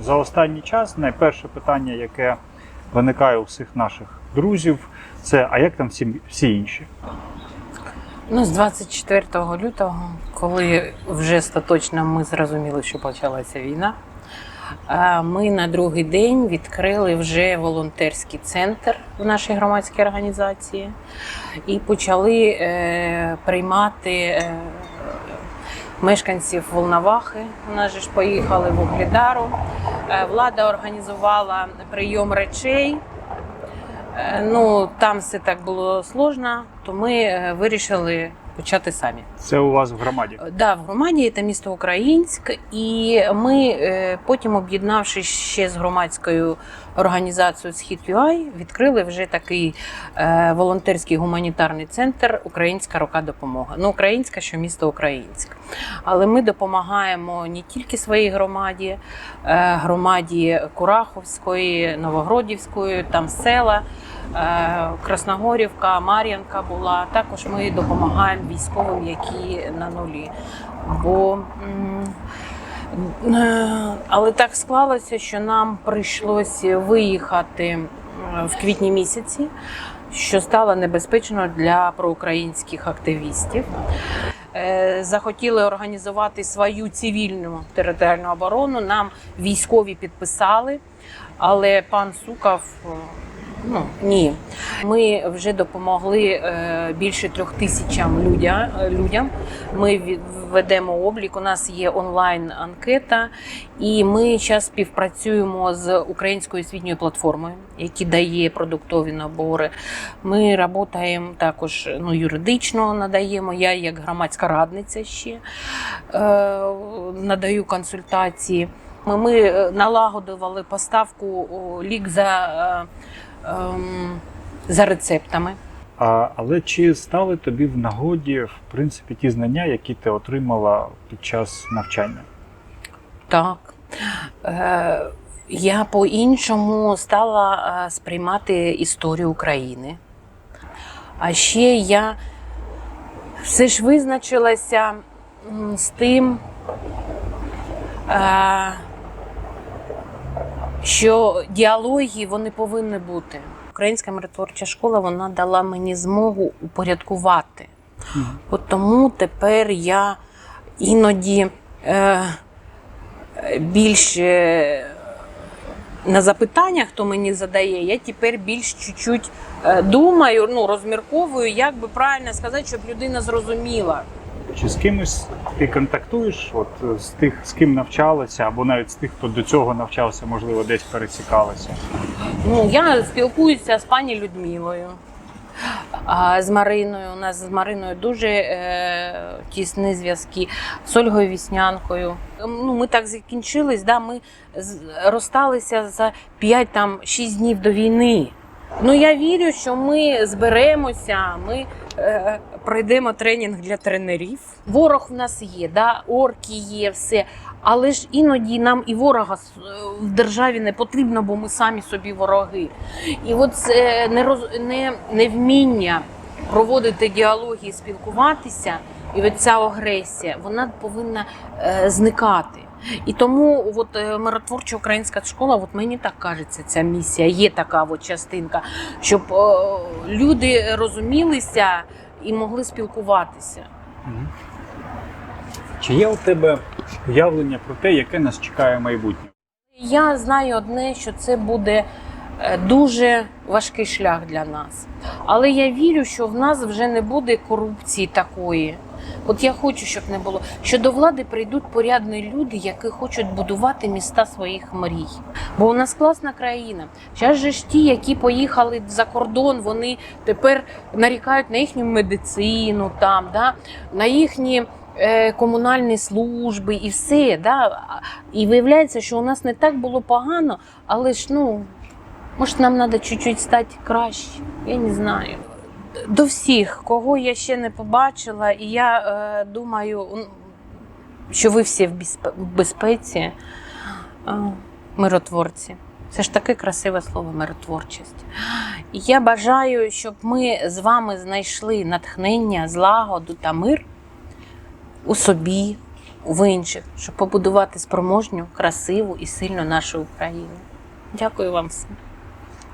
за останній час найперше питання, яке виникає у всіх наших друзів, це а як там всі, всі інші? Ну, з 24 лютого, коли вже остаточно ми зрозуміли, що почалася війна, е, ми на другий день відкрили вже волонтерський центр в нашій громадській організації і почали е, приймати е, мешканців Волновахи. У ж поїхали в Углідару. Е, Влада організувала прийом речей. Е, Ну, там все так було сложно, то ми е, вирішили почати самі. Це у вас в громаді. Е, Да, в громаді це місто Українськ, і ми е, потім, об'єднавшись ще з громадською організацією Схід ЮАЙ, відкрили вже такий е, волонтерський гуманітарний центр Українська рука допомога. Ну, українська, що місто Українськ. Але ми допомагаємо не тільки своїй громаді, громаді Кураховської, Новогродівської, там села. Е, Красногорівка, Мар'янка була. Також ми допомагаємо військовим, які на нулі. Бо е, але так склалося, що нам прийшлося виїхати в квітні місяці, що стало небезпечно для проукраїнських активістів. Е, Захотіли організувати свою цивільну територіальну оборону. Нам військові підписали, але пан Суков е, Ну ні, ми вже допомогли е, більше трьох тисячам людя, людям. Ми ведемо облік. У нас є онлайн анкета, і ми зараз співпрацюємо з українською освітньою платформою, яка дає продуктові набори. Ми працюємо також ну, юридично надаємо. Я як громадська радниця ще е, надаю консультації. Ми, е, налагодували поставку лік за. Ем, за рецептами. А, але чи стали тобі в нагоді, в принципі, ті знання, які ти отримала під час навчання? Так. Е, я по-іншому стала е, сприймати історію України. А ще я все ж визначилася з тим, е, що діалоги вони повинні бути. Українська миротворча школа вона дала мені змогу упорядкувати. От тому тепер я іноді е, більше на запитання, хто мені задає, я тепер більш чуть-чуть е, думаю, ну, розмірковую, як би правильно сказати, щоб людина зрозуміла. Чи з кимось ти контактуєш, от е, з тих, з ким навчалася, або навіть з тих, хто до цього навчався, можливо, десь пересікалися? Ну, я спілкуюся з пані Людмилою, а, з Мариною. У нас з Мариною дуже е, тісні зв'язки, з Ольгою Віснянкою. Ну, ми так закінчились, да, ми розсталися за 5-6 днів до війни. Ну, я вірю, що ми зберемося, ми е, пройдемо тренінг для тренерів. Ворог в нас є, да? орки є, все. Але ж іноді нам і ворога в державі не потрібно, бо ми самі собі вороги. І от це не... невміння проводити діалоги і спілкуватися, і от ця агресія, вона повинна е, зникати. І тому от, е, миротворча українська школа, от мені так кажеться, ця місія, є така от частинка, щоб е, люди розумілися і могли спілкуватися. Чи є у тебе уявлення про те, яке нас чекає майбутнє? Я знаю одне, що це буде е, дуже важкий шлях для нас. Але я вірю, що в нас вже не буде корупції такої. От я хочу, щоб не було. Що до влади прийдуть порядні люди, які хочуть будувати міста своїх мрій. Бо у нас класна країна. Зараз же ж ті, які поїхали за кордон, вони тепер нарікають на їхню медицину, там, да? на їхні е, комунальні служби і все. Да? І виявляється, що у нас не так було погано, але ж ну, може нам треба чуть-чуть стати краще. Я не знаю. До всіх, кого я ще не побачила, і я е, думаю, що ви всі в безпеці, е, миротворці. Це ж таке красиве слово миротворчість. Я бажаю, щоб ми з вами знайшли натхнення, злагоду та мир у собі, в інших, щоб побудувати спроможню, красиву і сильну нашу Україну. Дякую вам всім.